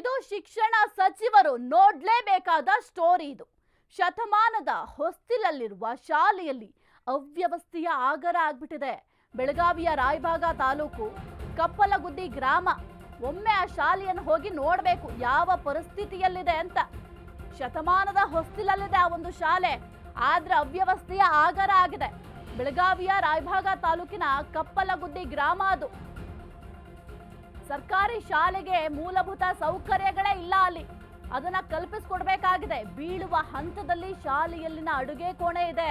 ಇದು ಶಿಕ್ಷಣ ಸಚಿವರು ನೋಡ್ಲೇಬೇಕಾದ ಸ್ಟೋರಿ ಇದು. ಶತಮಾನದ ಹೊಸ್ತಿಲಲ್ಲಿರುವ ಶಾಲೆಯಲ್ಲಿ ಅವ್ಯವಸ್ಥೆಯ ಆಗರ ಆಗ್ಬಿಟ್ಟಿದೆ. ಬೆಳಗಾವಿಯ ರಾಯಭಾಗ ತಾಲೂಕು ಕಪ್ಪಲಗುದ್ದಿ ಗ್ರಾಮ. ಒಮ್ಮೆ ಆ ಶಾಲೆಯನ್ನು ಹೋಗಿ ನೋಡಬೇಕು ಯಾವ ಪರಿಸ್ಥಿತಿಯಲ್ಲಿದೆ ಅಂತ. ಶತಮಾನದ ಹೊಸ್ತಿಲಲ್ಲಿದೆ ಆ ಒಂದು ಶಾಲೆ. ಆದ್ರೆ ಅವ್ಯವಸ್ಥೆಯ ಆಗರ ಆಗಿದೆ. ಬೆಳಗಾವಿಯ ರಾಯಭಾಗ ತಾಲೂಕಿನ ಕಪ್ಪಲಗುದ್ದಿ ಗ್ರಾಮ ಅದು. ಸರ್ಕಾರಿ ಶಾಲೆಗೆ ಮೂಲಭೂತ ಸೌಕರ್ಯಗಳೇ ಇಲ್ಲ ಅಲ್ಲಿ. ಅದನ್ನ ಕಲ್ಪಿಸ್ಕೊಡ್ಬೇಕಾಗಿದೆ. ಬೀಳುವ ಹಂತದಲ್ಲಿ ಶಾಲೆಯಲ್ಲಿನ ಅಡುಗೆ ಕೋಣೆ ಇದೆ.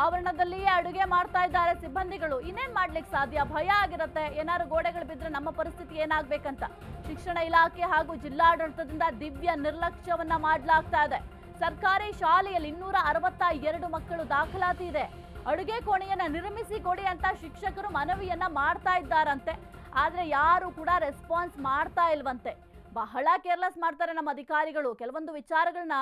ಆವರಣದಲ್ಲಿಯೇ ಅಡುಗೆ ಮಾಡ್ತಾ ಇದ್ದಾರೆ ಸಿಬ್ಬಂದಿಗಳು. ಇನ್ನೇನ್ ಮಾಡ್ಲಿಕ್ಕೆ ಸಾಧ್ಯ? ಭಯ ಆಗಿರುತ್ತೆ. ಏನಾದ್ರು ಗೋಡೆಗಳು ಬಿದ್ರೆ ನಮ್ಮ ಪರಿಸ್ಥಿತಿ ಏನಾಗ್ಬೇಕಂತ. ಶಿಕ್ಷಣ ಇಲಾಖೆ ಹಾಗೂ ಜಿಲ್ಲಾಡಳಿತದಿಂದ ದಿವ್ಯ ನಿರ್ಲಕ್ಷ್ಯವನ್ನ ಮಾಡ್ಲಾಗ್ತಾ ಇದೆ. ಸರ್ಕಾರಿ ಶಾಲೆಯಲ್ಲಿ ಇನ್ನೂರ ಅರವತ್ತ ಎರಡು ಮಕ್ಕಳು ದಾಖಲಾತಿ ಇದೆ. ಅಡುಗೆ ಕೋಣೆಯನ್ನ ನಿರ್ಮಿಸಿ ಕೊಡಿ ಅಂತ ಶಿಕ್ಷಕರು ಮನವಿಯನ್ನ ಮಾಡ್ತಾ ಇದ್ದಾರಂತೆ. ಆದ್ರೆ ಯಾರು ಕೂಡ ರೆಸ್ಪಾನ್ಸ್ ಮಾಡ್ತಾ ಇಲ್ವಂತೆ. ಬಹಳ ಕೇರ್ಲೆಸ್ ಮಾಡ್ತಾರೆ ನಮ್ಮ ಅಧಿಕಾರಿಗಳು. ಕೆಲವೊಂದು ವಿಚಾರಗಳನ್ನ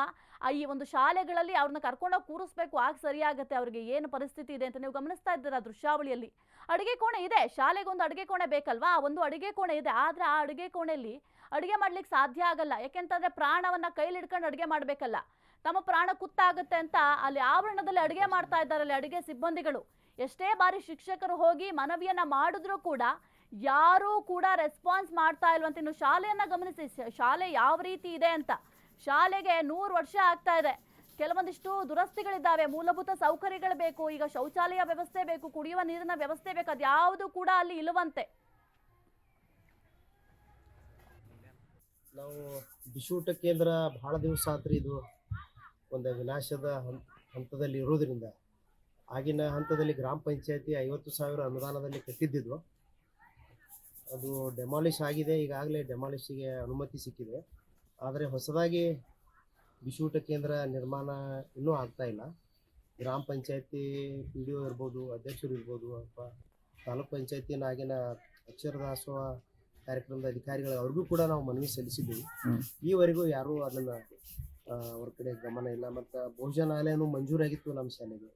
ಈ ಒಂದು ಶಾಲೆಗಳಲ್ಲಿ ಅವ್ರನ್ನ ಕರ್ಕೊಂಡೋಗಿ ಕೂರಿಸ್ಬೇಕು, ಆಗ ಸರಿಯಾಗುತ್ತೆ, ಅವ್ರಿಗೆ ಏನು ಪರಿಸ್ಥಿತಿ ಇದೆ ಅಂತ ನೀವು ಗಮನಿಸ್ತಾ ಇದ್ದೀರಾ ದೃಶ್ಯಾವಳಿಯಲ್ಲಿ? ಅಡುಗೆ ಕೋಣೆ ಇದೆ, ಶಾಲೆಗೆ ಒಂದು ಅಡುಗೆ ಕೋಣೆ ಬೇಕಲ್ವಾ? ಒಂದು ಅಡುಗೆ ಕೋಣೆ ಇದೆ, ಆದ್ರೆ ಆ ಅಡುಗೆ ಕೋಣೆಯಲ್ಲಿ ಅಡುಗೆ ಮಾಡ್ಲಿಕ್ಕೆ ಸಾಧ್ಯ ಆಗಲ್ಲ. ಯಾಕೆಂತಂದ್ರೆ ಪ್ರಾಣವನ್ನ ಕೈಲಿ ಹಿಡ್ಕೊಂಡು ಅಡುಗೆ ಮಾಡಬೇಕಲ್ಲ. ತಮ್ಮ ಪ್ರಾಣ ಕುತ್ತಾಗುತ್ತೆ ಅಂತ ಅಲ್ಲಿ ಆವರಣದಲ್ಲಿ ಅಡುಗೆ ಮಾಡ್ತಾ ಇದ್ದಾರೆ ಅಲ್ಲಿ ಅಡುಗೆ ಸಿಬ್ಬಂದಿಗಳು. ಎಷ್ಟೇ ಬಾರಿ ಶಿಕ್ಷಕರು ಹೋಗಿ ಮನವಿಯನ್ನು ಮಾಡಿದ್ರೂ ಕೂಡ ಯಾರೂ ಕೂಡ ರೆಸ್ಪಾನ್ಸ್ ಮಾಡ್ತಾ ಇಲ್ವಂತ. ಇನ್ನು ಶಾಲೆಯನ್ನು ಗಮನಿಸಿ ಶಾಲೆ ಯಾವ ರೀತಿ ಇದೆ ಅಂತ. ಶಾಲೆಗೆ ನೂರು ವರ್ಷ ಆಗ್ತಾ ಇದೆ. ಕೆಲವೊಂದಿಷ್ಟು ದುರಸ್ತಿಗಳಿದ್ದಾವೆ. ಮೂಲಭೂತ ಸೌಕರ್ಯಗಳು ಬೇಕು, ಈಗ ಶೌಚಾಲಯ ವ್ಯವಸ್ಥೆ ಬೇಕು, ಕುಡಿಯುವ ನೀರಿನ ವ್ಯವಸ್ಥೆ ಬೇಕು, ಅದ್ಯಾವುದು ಕೂಡ ಅಲ್ಲಿ ಇಲ್ಲವಂತೆ. ನಾವು ಬಿಸೂಟ ಕೇಂದ್ರ ಬಹಳ ದಿವಸ ಆತ್ರಿ ಇದು ಒಂದು ವಿನಾಶದ ಹಂತ ಹಂತದಲ್ಲಿ ಇರೋದ್ರಿಂದ. ಆಗಿನ ಹಂತದಲ್ಲಿ ಗ್ರಾಮ ಪಂಚಾಯತಿ ಐವತ್ತು ಸಾವಿರ ಅನುದಾನದಲ್ಲಿ ಕಟ್ಟಿದ್ದಿದ್ದು ಅದು ಡೆಮಾಲಿಷ್ ಆಗಿದೆ. ಈಗಾಗಲೇ ಡೆಮಾಲಿಷಿಗೆ ಅನುಮತಿ ಸಿಕ್ಕಿದೆ. ಆದರೆ ಹೊಸದಾಗಿ ಬಿಸಿಯೂಟ ಕೇಂದ್ರ ನಿರ್ಮಾಣ ಇನ್ನೂ ಆಗ್ತಾ ಇಲ್ಲ. ಗ್ರಾಮ ಪಂಚಾಯತಿ ಪಿ ಡಿ ಒ ಇರ್ಬೋದು ಅಧ್ಯಕ್ಷರು ಇರ್ಬೋದು ಅಥವಾ ತಾಲೂಕು ಪಂಚಾಯತಿನ ಆಗಿನ ಅಕ್ಷರದಾಸೋಹ ಕಾರ್ಯಕ್ರಮದ ಅಧಿಕಾರಿಗಳು ಅವ್ರಿಗೂ ಕೂಡ ನಾವು ಮನವಿ ಸಲ್ಲಿಸಿದ್ದೀವಿ. ಈವರೆಗೂ ಯಾರೂ ಅದನ್ನು ಅವ್ರ ಕಡೆ ಗಮನ ಇಲ್ಲ. ಮತ್ತು ಭೋಜನಾಲಯನೂ ಮಂಜೂರಾಗಿತ್ತು ನಮ್ಮ ಶಾಲೆಗೆ.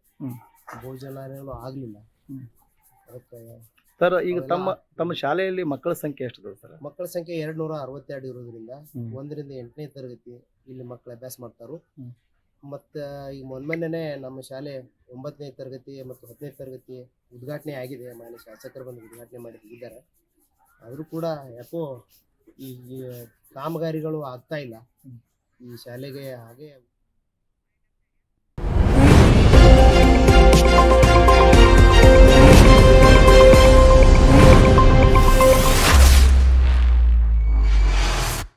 ಭೋಜನಾಲಯನೂ ಆಗಲಿಲ್ಲ. ಅದಕ್ಕೆ ಸರ್ ಈಗ ಅವೆಲ್ಲ- ತಮ್ಮ ತಮ್ಮ ಶಾಲೆಯಲ್ಲಿ ಮಕ್ಕಳ ಸಂಖ್ಯೆ ಎಷ್ಟು ಸರ್ ಮಕ್ಕಳ ಸಂಖ್ಯೆ ಎರಡು ನೂರ ಅರವತ್ತೆರಡು ಇರೋದ್ರಿಂದ ಹ್ಮ್. ಒಂದರಿಂದ ಎಂಟನೇ ತರಗತಿ ಇಲ್ಲಿ ಮಕ್ಕಳು ಅಭ್ಯಾಸ ಮಾಡ್ತಾರು ಹ್ಮ್. ಮತ್ತು ಈಗ ಮೊನ್ನೆ ನಮ್ಮ ಶಾಲೆ ಒಂಬತ್ತನೇ ತರಗತಿ ಮತ್ತು ಹತ್ತನೇ ತರಗತಿ ಉದ್ಘಾಟನೆ ಆಗಿದೆ ಮಾನ್ಯ ಶಾಸಕರು ಬಂದು ಉದ್ಘಾಟನೆ ಮಾಡಿ ಹೋಗಿದ್ದಾರೆ ಆದರೂ ಕೂಡ ಯಾಕೋ ಈ ಈ ಕಾಮಗಾರಿಗಳು ಆಗ್ತಾ ಇಲ್ಲ ಹ್ಮ್. ಈ ಶಾಲೆಗೆ ಹಾಗೆ